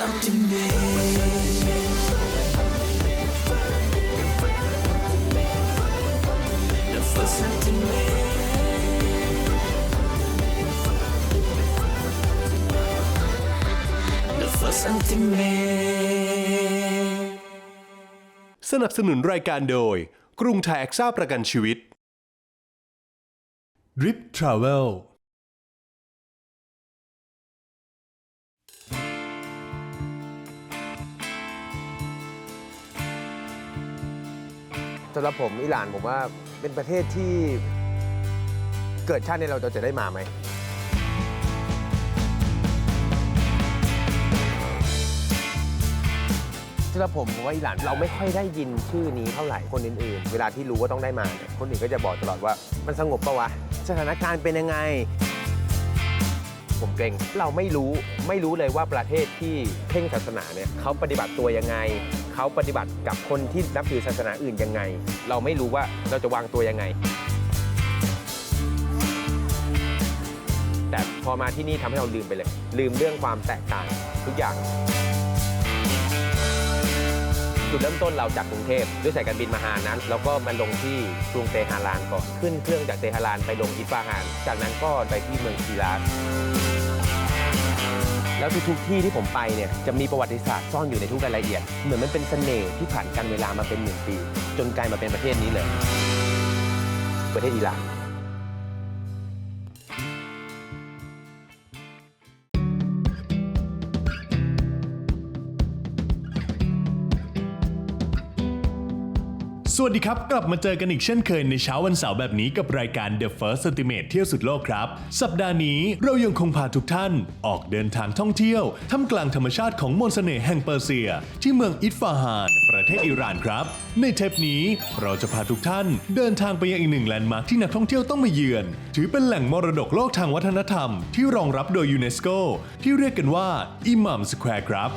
The first ultimate The first ultimate The first ultimate สนับสนุนรายการโดย กรุงไทยแอคซ่าประกันชีวิต Drip Travel สำหรับผมอิหร่านผมว่าเป็นประเทศที่เกิดชาตินี้เราจะได้มาไหม สำหรับผมผมว่าอิหร่านเราไม่ค่อยได้ยินชื่อนี้เท่าไหร่คนอื่นๆ เวลาที่รู้ว่าต้องได้มาเนี่ยคนอื่นก็จะบอกตลอดว่ามันสงบปะวะ สถานการณ์เป็นยังไง ผมเกรงเราไม่รู้ไม่รู้เลยว่าประเทศที่เพ่งศาสนาเนี่ยเขาปฏิบัติตัวยังไงเขาปฏิบัติกับคนที่นับถือศาสนาอื่นยังไง เราไม่รู้ว่าเราจะวางตัวยังไง แต่พอมาที่นี่ทำให้เราลืมไปเลย ลืมเรื่องความแตกต่างทุกอย่าง จุดเริ่มต้นเราจากกรุงเทพด้วยสายการบินมาฮานั้น แล้วก็มาลงที่กรุงเตหะรานก่อน ขึ้นเครื่องจากเตหะรานไปลงอิสฟาฮาน จากนั้นก็ไปที่เมืองชีราสแล้วทุกๆที่ที่ผมไปเนี่ยจะมีประวัติศาสตร์ซ่อนอยู่ในทุกรายละเอียด เหมือนมันเป็นเสน่ห์ที่ผ่านการเวลามาเป็นหนึ่งปี จนกลายมาเป็นประเทศนี้เลย ประเทศอิหร่าน วัสดีครับ กลับมาเจอกันอีกเช่นเคยในเช้าวันเสาร์แบบนี้กับรายการ The First Estimate เที่ยวสุดโลกครับ สัปดาห์นี้เรายังคงพาทุกท่านออกเดินทางท่องเที่ยวท่ามกลางธรรมชาติของมนต์เสน่ห์แห่งเปอร์เซีย ที่เมืองอิสฟาฮาน ประเทศอิหร่านครับ ในเทปนี้เราจะพาทุกท่านเดินทางไปยังอีกหนึ่งแลนด์มาร์คที่นักท่องเที่ยวต้องมาเยือน ถือเป็นแหล่งมรดกโลกทางวัฒนธรรม ที่รองรับโดยยูเนสโกที่เรียกกันว่าอิหมัมสแควร์ครับ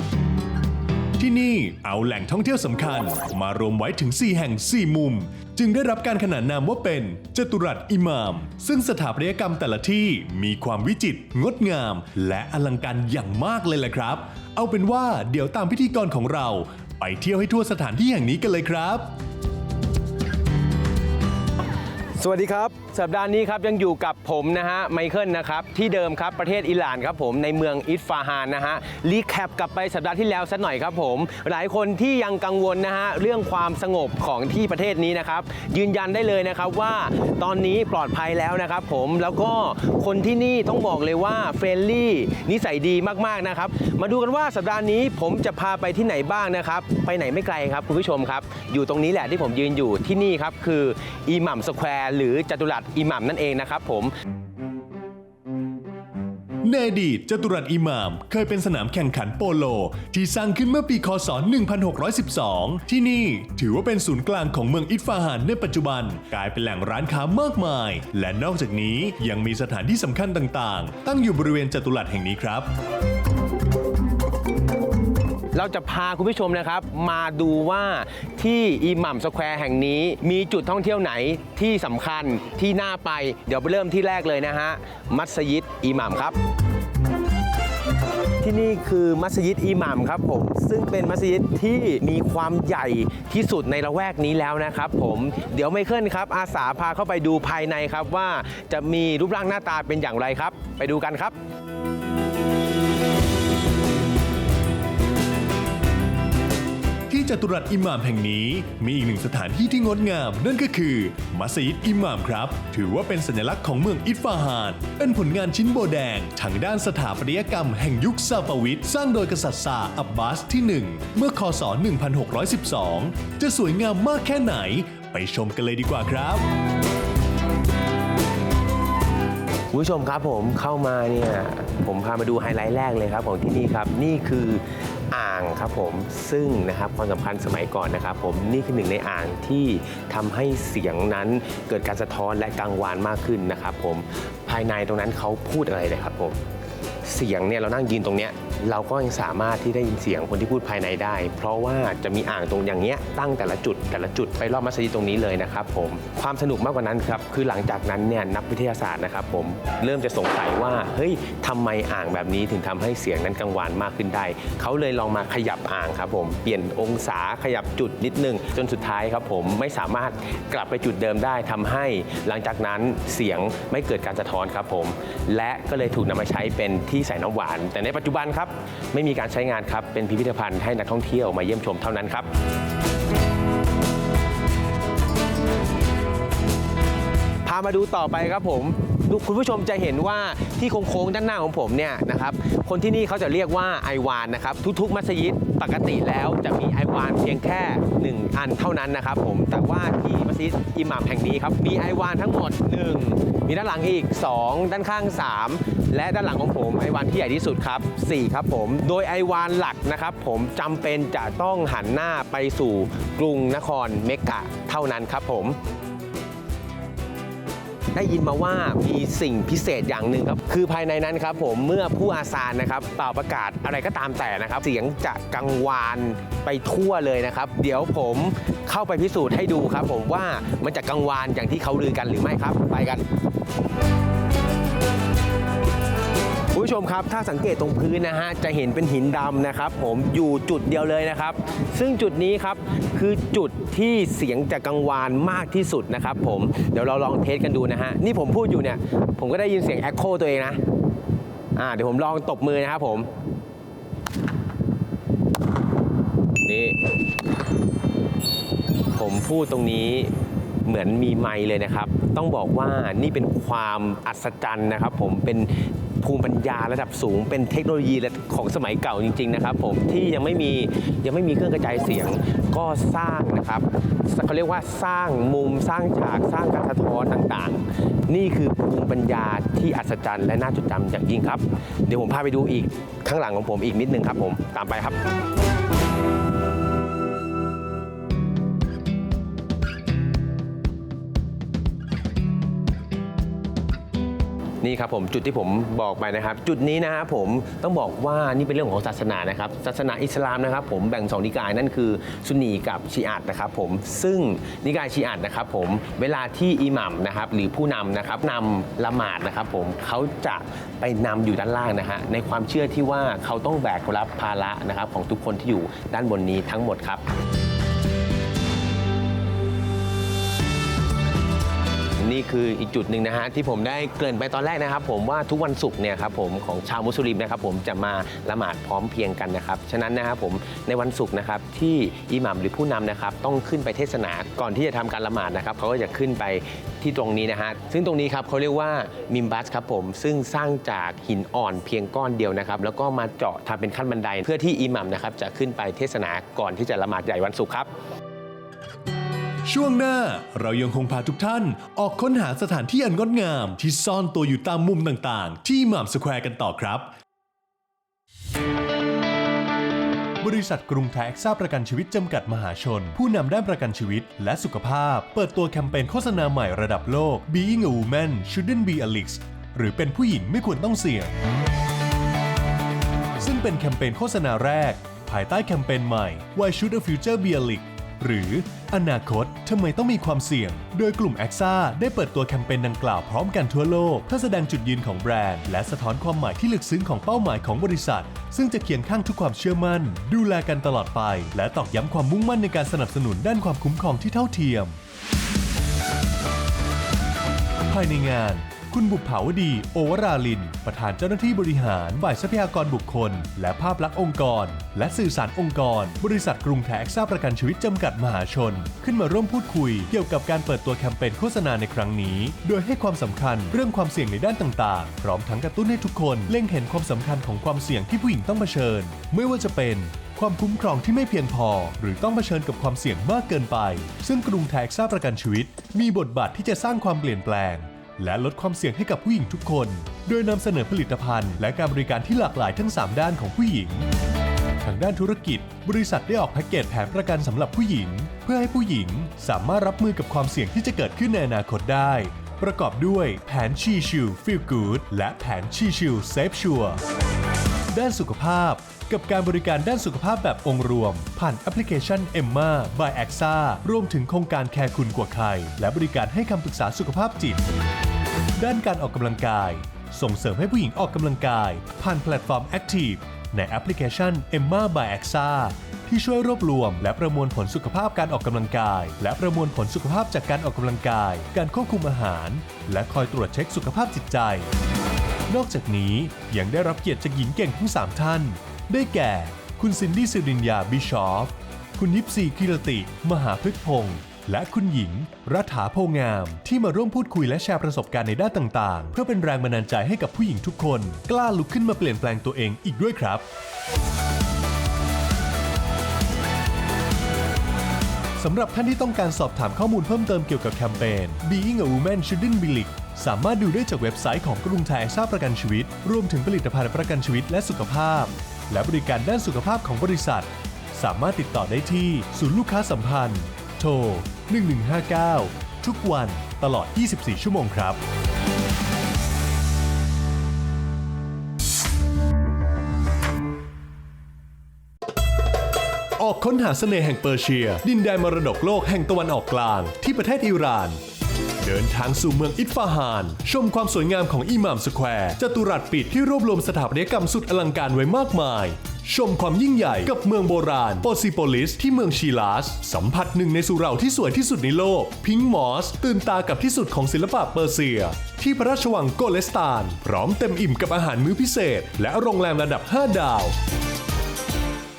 ที่นี่เอาแหล่งท่องเที่ยวสำคัญ มารวมไว้ถึง 4 แห่ง 4 มุม จึงได้รับการขนานนามว่าเป็นจตุรัสอิหมาม ซึ่งสถาปัตยกรรมแต่ละที่มีความวิจิตรงดงาม และอลังการอย่างมากเลยแหละครับ เอาเป็นว่าเดี๋ยวตามพิธีกรของเรา ไปเที่ยวให้ทั่วสถานที่แห่งนี้กันเลยครับ สวัสดีครับ สัปดาห์นี้ครับยังอยู่กับผมนะฮะไมเคิลนะครับที่เดิมครับประเทศอิหร่านครับผมในเมืองอิสฟาฮานนะฮะรีแคปกลับไปสัปดาห์ที่แล้วสักหน่อยครับผม หลายคนที่ยังกังวลนะฮะเรื่องความสงบของที่ประเทศนี้นะครับยืนยันได้เลยนะครับว่าตอนนี้ปลอดภัยแล้วนะครับผมแล้วก็คนที่นี่ต้องบอกเลยว่าเฟรนลี่นิสัยดีมากๆนะครับมาดูกันว่าสัปดาห์นี้ผมจะพาไปที่ไหนบ้างนะครับไปไหนไม่ไกลครับคุณผู้ชมครับอยู่ตรงนี้แหละที่ผมยืนอยู่ที่นี่ครับคืออิหมัมสแควร์หรือจตุรัสอิหมัมนั่นเองนะครับผมในอดีตจตุรัสอิหม่าม เคยเป็นสนามแข่งขันโปโล ที่สร้างขึ้นเมื่อปีคศ 1612 ที่นี่ถือว่าเป็นศูนย์กลางของเมืองอิสฟาฮานในปัจจุบัน กลายเป็นแหล่งร้านค้ามากมาย และนอกจากนี้ยังมีสถานที่สำคัญต่างๆ ตั้งอยู่บริเวณจตุรัสแห่งนี้ครับ เราจะพาคุณผู้ชมนะครับ มาดูว่าที่อิหมัมสแควร์แห่งนี้ มีจุดท่องเที่ยวไหนที่สำคัญที่น่าไป เดี๋ยวไปเริ่มที่แรกเลยนะฮะ มัสยิดอิหมัมครับ ที่นี่คือมัสยิดอิหมัมครับผมซึ่งเป็นมัสยิดที่มีความใหญ่ที่สุดในละแวกนี้แล้วนะครับผมเดี๋ยวไมเคิลครับ อาสาพาเข้าไปดูภายในครับว่าจะมีรูปร่างหน้าตาเป็นอย่างไรครับ ไปดูกันครับ ที่จตุรัสอิหม่ามแห่งนี้ มีอีกหนึ่งสถานที่ที่งดงาม นั่นก็คือ มัสยิดอิหม่ามครับ ถือว่าเป็นสัญลักษณ์ของเมืองอิสฟาฮาน เป็นผลงานชิ้นโบแดงทางด้านสถาปัตยกรรมแห่งยุคซาฟาวิดสร้างโดยกษัตริย์ซาอับบาสที่ 1 เมื่อคศ 1612 จะสวยงามมากแค่ไหน ไปชมกันเลยดีกว่าครับคุณผู้ชมครับผมเข้ามาเนี่ยผมพามาดูไฮไลท์แรกเลยครับของที่นี่ครับ นี่คือ อ่างครับผมซึ่งนะครับความสำคัญสมัยก่อนนะครับผมนี่คือหนึ่งในอ่างที่ทำให้เสียงนั้นเกิดการสะท้อนและกังวานมากขึ้นนะครับผมภายในตรงนั้นเขาพูดอะไรเลยครับผม เสียงเนี่ยเรานั่งยืนตรงเนี้ย เราก็ยังสามารถที่ได้ยินเสียงคนที่พูดภายในได้ เพราะว่าจะมีอ่างตรงอย่างเงี้ยตั้งแต่ละจุดแต่ละจุดไปรอบมัสยิดตรงนี้เลยนะครับผมความสนุกมากกว่านั้นครับคือหลังจากนั้นเนี่ยนักวิทยาศาสตร์นะครับผมเริ่มจะสงสัยว่าเฮ้ยทำไมอ่างแบบนี้ถึงทำให้เสียงนั้นกังวานมากขึ้นได้เขาเลยลองมาขยับอ่างครับผมเปลี่ยนองศาขยับจุดนิดนึง จนสุดท้ายครับผมไม่สามารถกลับไปจุดเดิมได้ทำให้หลังจากนั้นเสียงไม่เกิดการสะท้อนครับผม และก็เลยถูกนำมาใช้เป็นที่ใส่น้ำหวาน แต่ในปัจจุบันครับไม่มีการใช้งานครับ เป็นพิพิธภัณฑ์ให้นักท่องเที่ยวมาเยี่ยมชมเท่านั้นครับ พามาดูต่อไปครับผมคุณผู้ชมจะเห็นว่าที่โค้งๆด้านหน้าของผมเนี่ยนะครับ คนที่นี่เขาจะเรียกว่าไอวานนะครับ ทุกๆ มัสยิดปกติแล้วจะมีไอวานเพียงแค่ 1 อันเท่านั้นนะครับผม แต่ว่าที่มัสยิดอิหม่ามแห่งนี้ครับ มีไอวานทั้งหมด 1 มีด้านหลังอีก 2 ด้านข้าง 3 และด้านหลังของผมไอวานที่ใหญ่ที่สุดครับ 4 ครับผม โดยไอวานหลักนะครับผมจำเป็นจะต้องหันหน้าไปสู่กรุงนครเมกะเท่านั้นครับผมได้ยินมาว่ามีสิ่งพิเศษอย่างหนึ่งครับ คือภายในนั้นครับผมเมื่อผู้อาสานะครับเป่าประกาศอะไรก็ตามแต่นะครับ เสียงจะกังวานไปทั่วเลยนะครับ เดี๋ยวผมเข้าไปพิสูจน์ให้ดูครับ ผมว่ามันจะกังวานอย่างที่เขาลือกันหรือไม่ครับ ไปกัน ผู้ชมครับ ถ้าสังเกตตรงพื้นนะฮะ จะเห็นเป็นหินดำนะครับ ผมอยู่จุดเดียวเลยนะครับ ซึ่งจุดนี้ครับคือจุดที่เสียงจะกังวานมากที่สุดนะครับ ผม เดี๋ยวเราลองเทสกันดูนะฮะ นี่ผมพูดอยู่เนี่ย ผมก็ได้ยินเสียงแอคโคตัวเองนะ อ่า เดี๋ยวผมลองตบมือนะครับผม นี่ ผมพูดตรงนี้ เหมือนมีไมค์เลยนะครับ ต้องบอกว่านี่เป็นความอัศจรรย์นะครับ ผมเป็นภูมิปัญญาระดับสูง เป็นเทคโนโลยีของสมัยเก่าจริง ๆ นะครับ ผมที่ยังไม่มียังไม่มีเครื่องกระจายเสียงก็สร้างนะครับเขาเรียกว่าสร้างมุมสร้างฉากสร้างการสะท้อนต่างๆ นี่คือภูมิปัญญาที่อัศจรรย์และน่าจดจำอย่างยิ่งครับ เดี๋ยวผมพาไปดูอีกข้างหลังของผมอีกนิดนึงครับ ผมตามไปครับ นี่ครับผมจุดที่ผมบอกไปนะครับ จุดนี้นะครับผมต้องบอกว่านี่เป็นเรื่องของศาสนานะครับศาสนาอิสลามนะครับ ผมแบ่งสองนิกายนั่นคือซุนนีกับชีอะห์นะครับ ผมซึ่งนิกายชีอะห์นะครับ ผมเวลาที่อิหมัมนะครับ หรือผู้นำนะครับนำละหมาดนะครับ ผมเขาจะไปนำอยู่ด้านล่างนะฮะในความเชื่อที่ว่าเขาต้องแบกรับภาระนะครับ ของทุกคนที่อยู่ด้านบนนี้ทั้งหมดครับ นี่คืออีกจุดหนึ่งนะฮะที่ผมได้เกริ่นไปตอนแรกนะครับ ผมว่าทุกวันศุกร์เนี่ยครับผมของชาวมุสลิมนะครับผมจะมาละหมาดพร้อมเพรียงกันนะครับฉะนั้นนะครับผมในวันศุกร์นะครับที่อิหมัมหรือผู้นำนะครับต้องขึ้นไปเทศนาก่อนที่จะทำการละหมาดนะครับเขาก็จะขึ้นไปที่ตรงนี้นะฮะซึ่งตรงนี้ครับเขาเรียกว่ามิมบัสครับผมซึ่งสร้างจากหินอ่อนเพียงก้อนเดียวนะครับแล้วก็มาเจาะทำเป็นขั้นบันได เพื่อที่อิหมัมนะครับจะขึ้นไปเทศนาก่อนที่จะละหมาดใหญ่วันศุกร์ครับ ช่วงหน้าเรายังคงพาทุกท่านออกค้นหาสถานที่อันงดงามที่ซ่อนตัวอยู่ตามมุมต่างๆ ที่หม่ามสแควร์กันต่อครับ บริษัทกรุงไทยแอคซ่าประกันชีวิตจำกัดมหาชน ผู้นำด้านประกันชีวิตและสุขภาพ เปิดตัวแคมเปญโฆษณาใหม่ระดับโลก Being a Woman Shouldn't Be a Risk หรือเป็นผู้หญิงไม่ควรต้องเสี่ยง ซึ่งเป็นแคมเปญโฆษณาแรก ภายใต้แคมเปญใหม่ Why Should a Future Be a Risk หรืออนาคตทำไมต้องมีความเสี่ยง โดยกลุ่ม a อ a ได้เปิดตัวแคมเปญดังกล่าวพร้อมกันทั่วโลกเพื่อแสดงจุดยืนของแบรนด์ และสะท้อนความหมายที่ลึกซึ้งของเป้าหมายของบริษัท ซึ่งจะเคียงข้างทุกความเชื่อมั่น ดูแลกันตลอดไป และตอกย้ำความมุ่งมั่นในการสนับสนุนด้านความคุ้มครองที่เท่าเทียม ภายในงาน คุณบุภาวดี โอวราลิน ประธานเจ้าหน้าที่บริหารฝ่ายทรัพยากรบุคคล และภาพลักษณ์องค์กร และสื่อสารองค์กร บริษัทกรุงแท็กซ่าประกันชีวิตจำกัดมหาชน ขึ้นมาร่วมพูดคุยเกี่ยวกับการเปิดตัวแคมเปญโฆษณาในครั้งนี้ โดยให้ความสำคัญเรื่องความเสี่ยงในด้านต่างๆ พร้อมทั้งกระตุ้นให้ทุกคนเล็งเห็นความสำคัญของความเสี่ยงที่ผู้หญิงต้องเผชิญ ไม่ว่าจะเป็นความคุ้มครองที่ไม่เพียงพอ หรือต้องเผชิญกับความเสี่ยงมากเกินไป ซึ่งกรุงไทยซ่าประกันชีวิต มีบทบาทที่จะสร้างความเปลี่ยนแปลง และลดความเสี่ยงให้กับผู้หญิงทุกคน โดยนำเสนอผลิตภัณฑ์ และการบริการที่หลากหลายทั้ง 3 ด้านของผู้หญิง ทางด้านธุรกิจ บริษัทได้ออกแพ็กเกจแผนประกันสำหรับผู้หญิง เพื่อให้ผู้หญิงสามารถรับมือกับความเสี่ยงที่จะเกิดขึ้นในอนาคตได้ ประกอบด้วยแผนชีชิลฟิลกูดและแผนชีชิลเซฟชัวร์ ด้านสุขภาพ กับการบริการด้านสุขภาพแบบองค์รวม ผ่านแอปพลิเคชัน Emma by AXA รวมถึงโครงการแคร์คุณกว่าใคร และบริการให้คำปรึกษาสุขภาพจิต ด้านการออกกำลังกาย ส่งเสริมให้ผู้หญิงออกกำลังกาย ผ่านแพลตฟอร์ม Active ในแอปพลิเคชัน Emma by AXA ที่ช่วยรวบรวม และประมวลผลสุขภาพการออกกำลังกาย และประมวลผลสุขภาพจากการออกกำลังกาย การควบคุมอาหาร และคอยตรวจเช็คสุขภาพจิตใจ นอกจากนี้ยังได้รับเกียรติจากหญิงเก่งทั้ง 3 ท่าน ได้แก่ คุณซินดี้สิรินยาบิชอฟ คุณยิปซีกิรติ มหาพฤกษพงศ์และคุณหญิง รัฐาโพงาม ที่มาร่วมพูดคุยและแชร์ประสบการณ์ในด้านต่าง ๆ เพื่อเป็นแรงบันดาลใจให้กับผู้หญิงทุกคน กล้าลุกขึ้นมาเปลี่ยนแปลงตัวเองอีกด้วยครับ สำหรับท่านที่ต้องการสอบถามข้อมูลเพิ่มเติมเกี่ยวกับแคมเปญ Being a Woman Shouldn't Be Liked สามารถดูได้จากเว็บไซต์ของกรุงไทยซ่าประกันชีวิต รวมถึงผลิตภัณฑ์ประกันชีวิตและสุขภาพ และบริการด้านสุขภาพของบริษัท สามารถติดต่อได้ที่ศูนย์ลูกค้าสัมพันธ์ โทร 1159 ทุกวันตลอด 24 ชั่วโมงครับ ออกค้นหาเสน่ห์แห่งเปอร์เซีย ดินแดนมรดกโลกแห่งตะวันออกกลาง ที่ประเทศอิหร่าน เดินทางสู่เมืองอิสฟาฮาน ชมความสวยงามของอิหม่ามสแควร์จตุรัสปิดที่รวบรวมสถาปัตยกรรมสุดอลังการไว้มากมาย ชมความยิ่งใหญ่กับเมืองโบราณโปซิโปลิสที่เมืองชีลาส สัมผัสหนึ่งในสุเหร่าที่สวยที่สุดในโลก พิงค์มอส ตื่นตากับที่สุดของศิลปะเปอร์เซีย ที่พระราชวังโกเลสตาน พร้อมเต็มอิ่มกับอาหารมื้อพิเศษ และโรงแรมระดับ 5 ดาว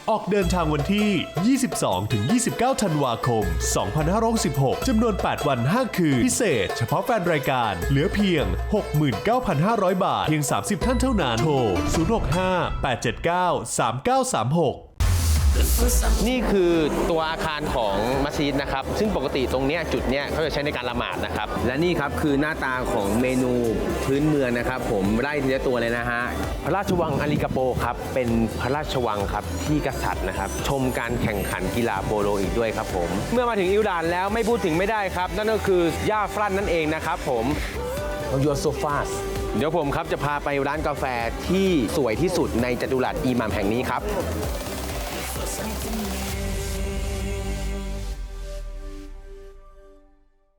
ออกเดินทางวันที่ 22-29 ธันวาคม 2566จำนวน 8 วัน 5 คืน พิเศษ เฉพาะแฟนรายการ เหลือเพียง 69,500 บาท เพียง 30 ท่านเท่านั้น โทร 065 879 3936 นี่คือตัวอาคารของมัสยิดนะครับ ซึ่งปกติตรงเนี้ยจุดเนี้ยเขาจะใช้ในการละหมาดนะครับ และนี่ครับคือหน้าตาของเมนูพื้นเมืองนะครับ ผมไล่ทีละตัวเลยนะฮะ พระราชวังอาริกาโปครับเป็นพระราชวังครับที่กษัตริย์นะครับ ชมการแข่งขันกีฬาโปโลอีกด้วยครับผม เมื่อมาถึงอิหร่านแล้วไม่พูดถึงไม่ได้ครับ นั่นก็คือย่าฟรันนั่นเองนะครับผมยูโซฟาสเดี๋ยวผมครับจะพาไปร้านกาแฟที่สวยที่สุดในจัตุรัสอีหมัมแห่งนี้ครับ